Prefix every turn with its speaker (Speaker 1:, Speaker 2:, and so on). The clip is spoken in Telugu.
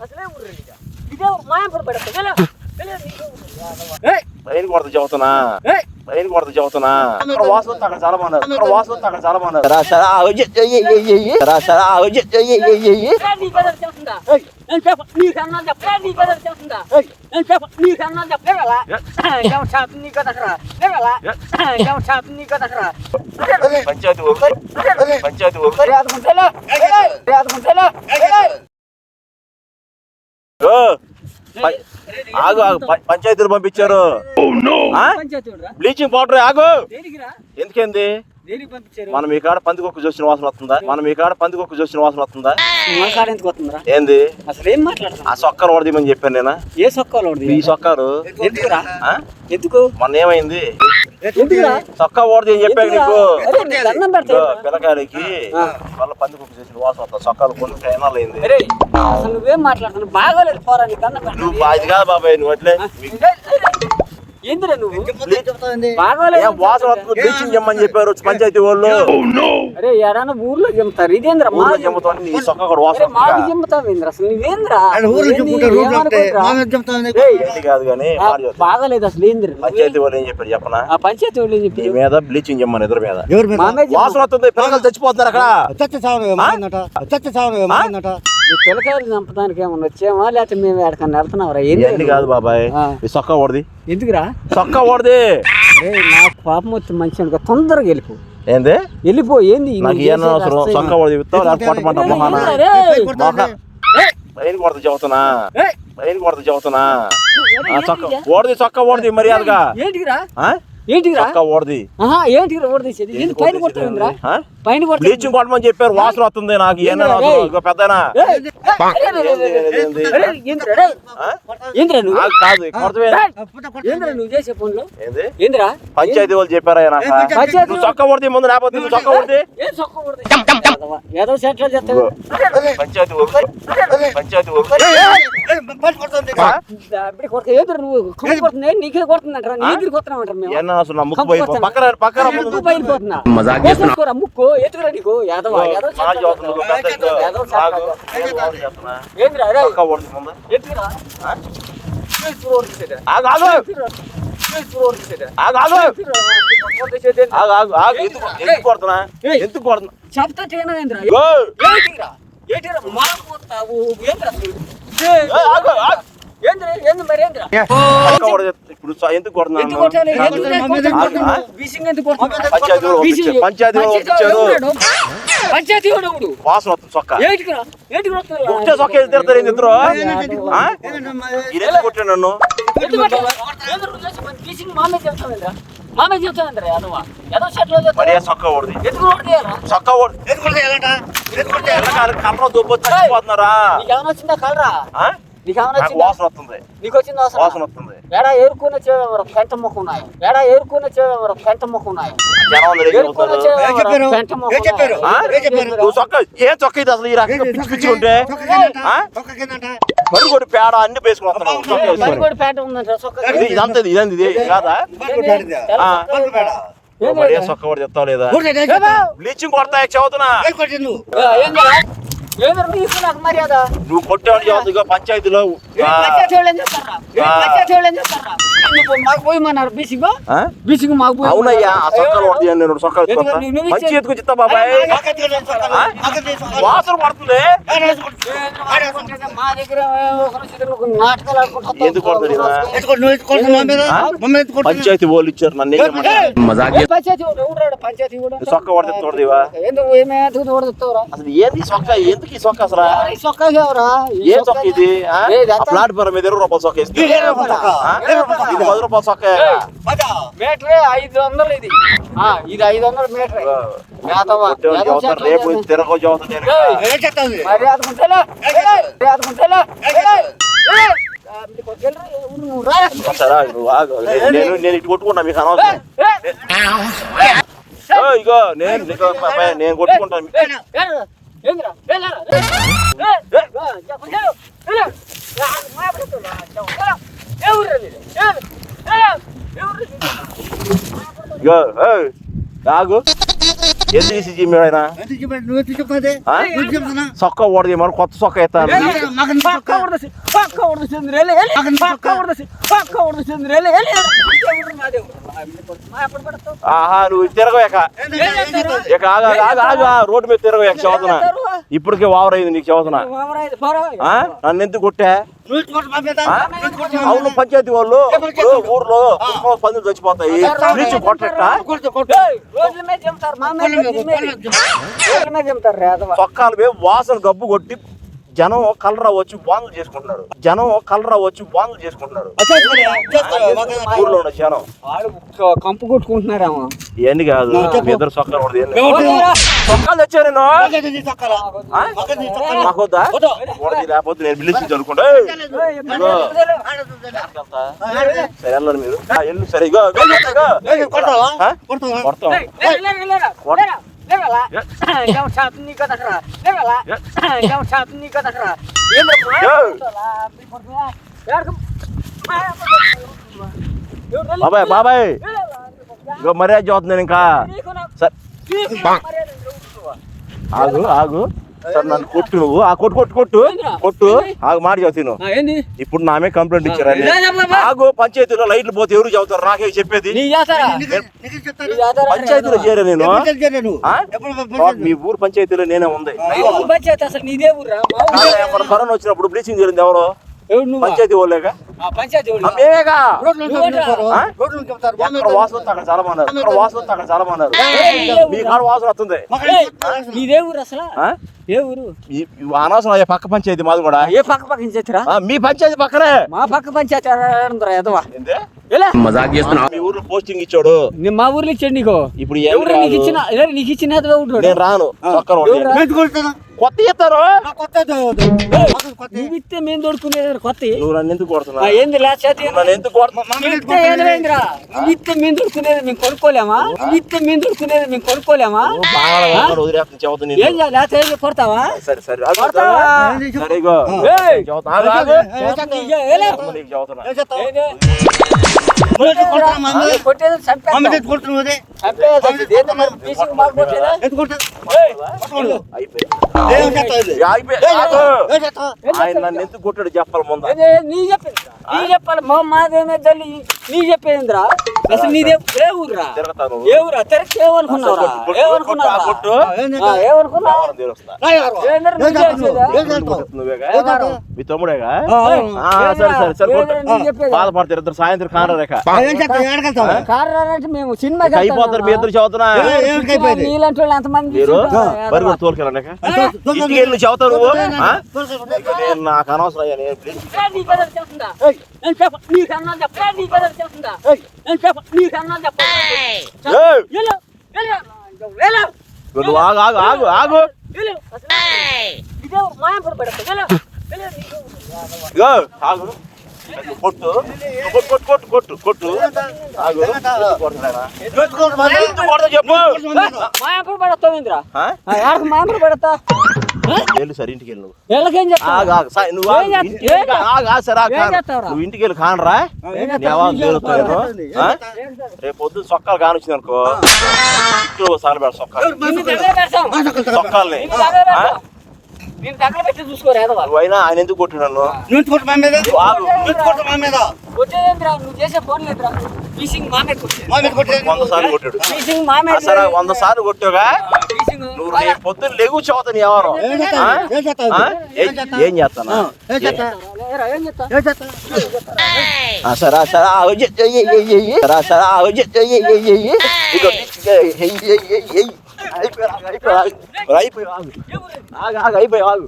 Speaker 1: అసలే ఊరు ఇక. ఇదే ఊరు. ఏయ్,
Speaker 2: పైన కొడత
Speaker 1: ఏయ్.
Speaker 2: పైన కొడత చెబుతున్నా అక్కడ చాలా బాగున్నారు చాలా బాగున్నారు పంచాయతీ. పంచాయతీ ఆగు ఆగు పంచాయతీలు పంపించారు.
Speaker 1: ఊరురా.
Speaker 2: బ్లీచింగ్ పౌడర్ ఆగు. ఎందుకేంది? మనం ఈ కాడ పందికొక్కు చూసిన వాసన వస్తుందా? మనం ఈ కాడ పందికొక్కు చూసిన వాసన వస్తుందా?
Speaker 1: మన ఎందుకు
Speaker 2: ఏంది?
Speaker 1: అసలు ఏం మాట్లాడుతున్నా
Speaker 2: ఆ సొక్కలు వాడదీమని చెప్పాను నేను?
Speaker 1: ఏ సొక్కాలు
Speaker 2: ఈ
Speaker 1: ఎందుకురా?
Speaker 2: ఆ?
Speaker 1: ఎందుకు?
Speaker 2: మొన్న ఏమైంది? సొక్కా వాడది అని చెప్పాను నీకు? పిల్లకాయలకి వాళ్ళ పందికొక్కు చేసిన వాసన వస్తుంది సొక్కాలు కొన్ని ఫైనాలు అయింది
Speaker 1: అసలు నువ్వేం మాట్లాడుతున్నావు? బాగోలేదు పోరా నీకు
Speaker 2: నువ్వు ఇది కాదు బాబాయ్ నువ్వు అట్లే
Speaker 1: ఏందిరా నువ్వు?
Speaker 2: ఏం
Speaker 1: బాగోలేదు
Speaker 2: వాసన వస్తుంది బ్లీచింగ్ చెమ్మని చెప్పారు పంచాయతీ వాళ్ళు?
Speaker 1: అరే ఎడాన ఊర్లో ఇదేంద్రా మా
Speaker 2: వాసన
Speaker 1: అరే మాకు అసలు నువ్వేంద్రా?
Speaker 3: ఊర్లో
Speaker 2: కాదు కానీ.
Speaker 1: బాగోలేదు అసలు ఏందిరా?
Speaker 2: పంచాయతీ వాళ్ళు ఏం చెప్పారు చెప్పనా?
Speaker 1: ఆ పంచాయతీ వాళ్ళు ఏం
Speaker 2: నీ
Speaker 1: చెప్పారు
Speaker 2: మీద బ్లీచింగ్ ఎదురు మీద. వాసన వస్తుంది పిల్లలు చచ్చిపోతున్నారు అక్కడ.
Speaker 3: చచ్చ ఏమైందట చచ్చ
Speaker 1: నువ్వు పిల్లకాయలు చంపడానికి ఏమన్నా వచ్చామా లేకపోతే మేము ఎక్కడికన్నా వెళ్తున్నావురా? ఏంది
Speaker 2: ఇవన్నీ కాదు బాబాయ్.
Speaker 1: ఆ.
Speaker 2: ఈ సొక్క ఓడది.
Speaker 1: ఎందుకురా?
Speaker 2: సొక్క ఓడది.
Speaker 1: అరే నాకు పాపం వచ్చి మంచి అనుకో తొందరగా వెళ్ళిపో.
Speaker 2: ఏంది?
Speaker 1: వెళ్ళిపో ఏంది?
Speaker 2: నాకు
Speaker 1: నువ్వు
Speaker 2: ఏం
Speaker 1: చేసే
Speaker 2: అవసరం?
Speaker 1: రస్తా
Speaker 2: సొక్క ఓడది ఇస్తావు లేకపోతే కొట్టమంటా
Speaker 1: ఏంది?
Speaker 2: మొహాన మొహ-
Speaker 1: ఏయ్,
Speaker 2: పైన కొడత చెబుతున్నా?
Speaker 1: ఏయ్,
Speaker 2: పైన కొడత చెబుతున్నా?
Speaker 1: ఏయ్,
Speaker 2: ఆ సొక్క? ఓడది సొక్క ఓడది మర్యాదగా.
Speaker 1: ఏంటిరా
Speaker 2: ఆ?
Speaker 1: ఏంటిరా
Speaker 2: సొక్క ఓడది.
Speaker 1: ఆహా ఏంటిరా ఓడి తీసేది ఏంది పైన కొడుతుందిరా
Speaker 2: ఆ?
Speaker 1: పైన కొడుతుంది.
Speaker 2: బ్లీచింగ్ కొట్టమని చెప్పారు వాసన వస్తుంది నాకు పెద్దనా?
Speaker 1: ఏందిరా, నువ్వు?
Speaker 2: కాదు
Speaker 1: ఏందిరా నువ్వు చేసే పనులు? ఏందిరా?
Speaker 2: పంచాయతీ వాళ్ళు చెప్పారా నాకు
Speaker 1: పంచాయతీ
Speaker 2: నువ్వు చొక్క కొడితే ముందు లేకపోతే చొక్క కొడితే
Speaker 1: కొడుతుంది ఏదో సెట్లు చేస్తావు కొడుకు నువ్వు? కమ్ము నీకే కొడుతుందంటారా నీ దగ్గరికి మేము.
Speaker 2: ముక్కు పక్కన
Speaker 1: నీకు. ఏందిరా
Speaker 2: ఎందుకు కొడుతున్నా
Speaker 1: ఏయ్.
Speaker 2: ఎందుకు కొడుతున్నా
Speaker 1: చెప్తా
Speaker 2: ఇప్పుడు ఎందుకు కొడుతున్నాను? పంచాయతీ. పంచాయతీ? వాసన వస్తుంది చొక్కా? ఒకటే చొక్కా తిడతారు ఏంది ఇద్దరు? ఈయన కొట్టాడు నన్ను
Speaker 1: ఎందుకు కొట్టావు? ఏంద్రా నువ్వు చేసే పని? బీసింగ్ మామే చెప్తావేంద్రా? మామే చెప్తావేంద్రా యాదవ? యాదవ షర్ట్లో
Speaker 2: మరి
Speaker 1: చెప్తావా?
Speaker 2: ఏ చొక్కా ఓడిది
Speaker 1: ఎందుకు కొడుతున్నావురా?
Speaker 2: చొక్కా ఓడి కట్టలో దుబ్బ చచ్చిపోతున్నారా
Speaker 1: నీకేమైనా వచ్చిందా కలరా
Speaker 2: ఆ?
Speaker 1: నీకేమైనా
Speaker 2: నాకు
Speaker 1: వచ్చిందా
Speaker 2: వాసన వస్తుంది
Speaker 1: నీకు వచ్చిందా అవసరం
Speaker 2: వాసన వస్తుంది
Speaker 1: ఎడా ఏరుకున్న చేవరం పెంట మొక్క ఉన్నాయి ఎడా ఏరుకున్న చేవరం పెంట మొక్క ఉన్నాయి
Speaker 2: జనం అందరూ ఏం
Speaker 1: ఏరుకున్న
Speaker 2: చెబుతారు?
Speaker 3: ఏం చెప్పారు?
Speaker 1: చేవరం పెంట మొక్క
Speaker 3: ఏం చెప్పారు?
Speaker 2: ఆ?
Speaker 3: ఏం చెప్పారు?
Speaker 2: నువ్వు చొక్కా ఏం చొక్కా ఇది అసలు ఈ రకంగా పిచ్చి పిచ్చి ఉంటే కూడా పేడ అన్ని ఇది ఇదంతా ఇది కాదా? మరి కూడా చెప్తావు లేదా? బ్లీచింగ్ కొడతా చదువుతున్నా నువ్వు పంచాయతీలో. అవునయ్యా ఆ చొక్కాలు కొడతాయి నేను
Speaker 1: నువ్వు
Speaker 2: మంచి ఎత్తుకు చిత్తా బాబాయ్. ఆ? వాసన పడుతుంది? ఎందుకు ఈయన? పంచాయతీ వాళ్ళు ఇచ్చారు నన్ను తోడదివా అసలు ఏంది ఎందుకు ఈ అసలు?
Speaker 1: సొక్క
Speaker 2: ఏ ఇది? ప్లాట్ఫారం మీద ఇరవై రూపాయలు చొక్కా ఇస్తే ఇది పది రూపాయల చొక్కా
Speaker 1: మీటరే ఐదు వందలు ఇది ఆ, ఇది ఐదు వందలు మీటరే
Speaker 2: రేపు. తిరగ నేను. నేను నేను ఇటు కొట్టుకుంటా మీకు అనవసరం ఇగో నేను నేను కొట్టుకుంటాను
Speaker 1: ఏందిరా?
Speaker 2: ఆగు ఎందుకు తీసి
Speaker 3: చెప్తున్నా
Speaker 2: సొక్క ఓడది మరి కొత్త సొక్క ఎత్తాను ఆహా నువ్వు తిరగవేక ఇక ఆగు ఆగు, ఆగు రోడ్డు మీద తిరగవేక చదువుతున్నా ఇప్పటికే ఓవర్ అయింది నీకు చదువుతున్నా? నన్ను ఎందుకు కొట్టా? అవును పంచాయతీ వాళ్ళు ఊర్లో పందులు చచ్చిపోతాయి.
Speaker 1: మీద
Speaker 2: వాసన గబ్బు కొట్టి జనం కలరా వచ్చి బాందులు చేసుకుంటున్నారు. జనం కలరా వచ్చి బాందులు చేసుకుంటున్నారు. ఊర్లో ఉన్న జనం.
Speaker 1: కంపు కొట్టుకుంటున్నారేమో.
Speaker 2: ఇవన్నీ కాదు మీ ఇద్దరు చొక్కాలు కూడా తెచ్చా నేను నాకు వద్దా? లేకపోతే నేను పిలిచి అనుకుంటా సరే మీరు. ఆ, ఎల్లు సరే ఇగో ఇగో, ఇగో, ఇగో.
Speaker 3: కొడతావా
Speaker 2: ఆ?
Speaker 3: కొడతావా
Speaker 2: కొడతాం బాబాయ్ బాబాయ్ ఇగో మర్యాద చదువుతున్నాను ఇంకా సరే ఆగు ఆగు సరే నన్ను కొట్టు నువ్వు. ఆ కొట్టు కొట్టు కొట్టు. కొట్టు. ఆగు మాట చదువుతాను ఇప్పుడు నామే కంప్లైంట్ ఇచ్చారని. ఆగు పంచాయతీలో లైట్లు పోతే ఎవరు చదువుతారు? నాకే చెప్పేది? పంచాయతీలో చేరా నేను? మీ ఊరు పంచాయతీలో నేనే ఉంది. కరోనా వచ్చినప్పుడు బ్లీచింగ్ చేరింది ఎవరు? పంచాయతీ
Speaker 1: ఊరు
Speaker 2: మేమేగా ఎక్కడ వాసన వస్తే అక్కడ చాలా వాసన వస్తే అక్కడ చాలా మంది మీ కాడ వాసన వస్తుంది
Speaker 1: ఊరు అసలు? ఏ ఊరు
Speaker 2: అనవసరం పక్క పంచాయతీ మాది కూడా
Speaker 1: ఏ పక్క పక్క
Speaker 2: ఆ, మీ పంచాయతీ పక్కనే
Speaker 1: మా పక్క పంచాయతీ
Speaker 2: మీ ఊర్లో పోస్టింగ్ ఇచ్చాడు
Speaker 1: నీ మా ఊర్లో ఇచ్చాడు నీకు
Speaker 2: ఇప్పుడు
Speaker 1: ఎవరు నీకు. ఇచ్చిన ఎవరు నీకు ఇచ్చిన
Speaker 2: నేను రాను కొత్త ఇస్తారు?
Speaker 1: నువ్వు ఇస్తే మేము దొడుకునేది కొత్త.
Speaker 2: నువ్వు నన్ను ఎందుకు కొడుతున్నా
Speaker 1: ఆ, ఏంది లే చేతి
Speaker 2: నన్ను ఎందుకు
Speaker 1: నువ్వు ఇస్తే మేము దొడుకునేది మేము కొనుక్కోలేమా? నువ్వు ఇస్తే మేము దొడుకునేది మేము కొనుక్కోలేమా?
Speaker 2: వదిలేస్తుంది చెబుతా
Speaker 1: ఏం చేయాలి? లేకపోతే ఏం చేయాలి? కొడతావా?
Speaker 2: సరే సరే ఆగు,
Speaker 1: కొడతావా?
Speaker 2: ఆయన నన్ను ఎందుకు కొట్టాడు చెప్పాలి ముందు?
Speaker 1: నీ చెప్పింది. నీ చెప్పాలి. మా మాదేమే తల్లి. నీ చెప్పేంద్రా అసలు నీదే ఏ ఊర్రా ఏ ఊరా ఏమనుకున్నావురా ఏమనుకున్నావురా ఏమనుకున్నావు?
Speaker 2: మీ తమ్ముడేగా సరే సరే సరే? బాధపడతారు ఇద్దరు సాయంత్రం రేఖ
Speaker 1: మేము సినిమా
Speaker 2: అయిపోతారు మీ ఇద్దరు చదువుతున్నా?
Speaker 1: నీలాంటి వాళ్ళు ఎంతమంది
Speaker 2: మీరు తోలుకెళ్ళండి చదువుతావు నువ్వు నేను నాకు అనవసరం అయ్యా నేను నువ్వు ఆగు ఆగు ఆగు ఆగు ఆగు కొట్టు కొట్టు కొట్టు కొట్టు కొట్టు ఆగు ఎందుకు కొడుతున్నారా? ఎందుకు కొడతావు చెప్పు
Speaker 1: మాయంపురం పెడతావు ఇంద్రా
Speaker 2: ఆ?
Speaker 1: ఆడకు
Speaker 2: సరే ఇంటికి వెళ్ళి నువ్వు.
Speaker 1: వీళ్ళకేం చెప్తావు?
Speaker 2: ఆగు ఆగు సాయి, నువ్వు ఆగు.
Speaker 1: ఏం చేస్తా-
Speaker 2: ఇంటికి వెళ్ళి కానరా రేపు పొద్దున్న సొక్కాలు కానొచ్చింది అనుకో. ఇంట్లో సార్లు పెడ సొక్కాలు. సొక్కాలని.
Speaker 1: నిన్ను దగ్గర పెడతాం నేను దగ్గర పెట్టి చూసుకోరా ఏదో
Speaker 2: నువ్వు అయినా ఆయన ఎందుకు కొట్టు నన్ను?
Speaker 3: నువ్వు కొట్టు మా మీద?
Speaker 2: నువ్వు ఆగు.
Speaker 3: నువ్వు కొట్టు మా మీద?
Speaker 1: వచ్చేదేంద్రా నువ్వు చేసే ఫోన్ లేదురా ఫీసింగ్ మా మీద కొట్టేది.
Speaker 3: మా మీద కొట్టేది
Speaker 2: వంద సార్లు కొట్టాడు. వంద సార్లు కొట్టావుగా? నువ్వు రేపు పొద్దున్న లెగు చదువుతాను ఎవరు
Speaker 3: ఏం
Speaker 2: చేస్తానా సరే సరే. సరే సరే. అయిపోయి, ఆగు, అయిపోయి, ఆగు.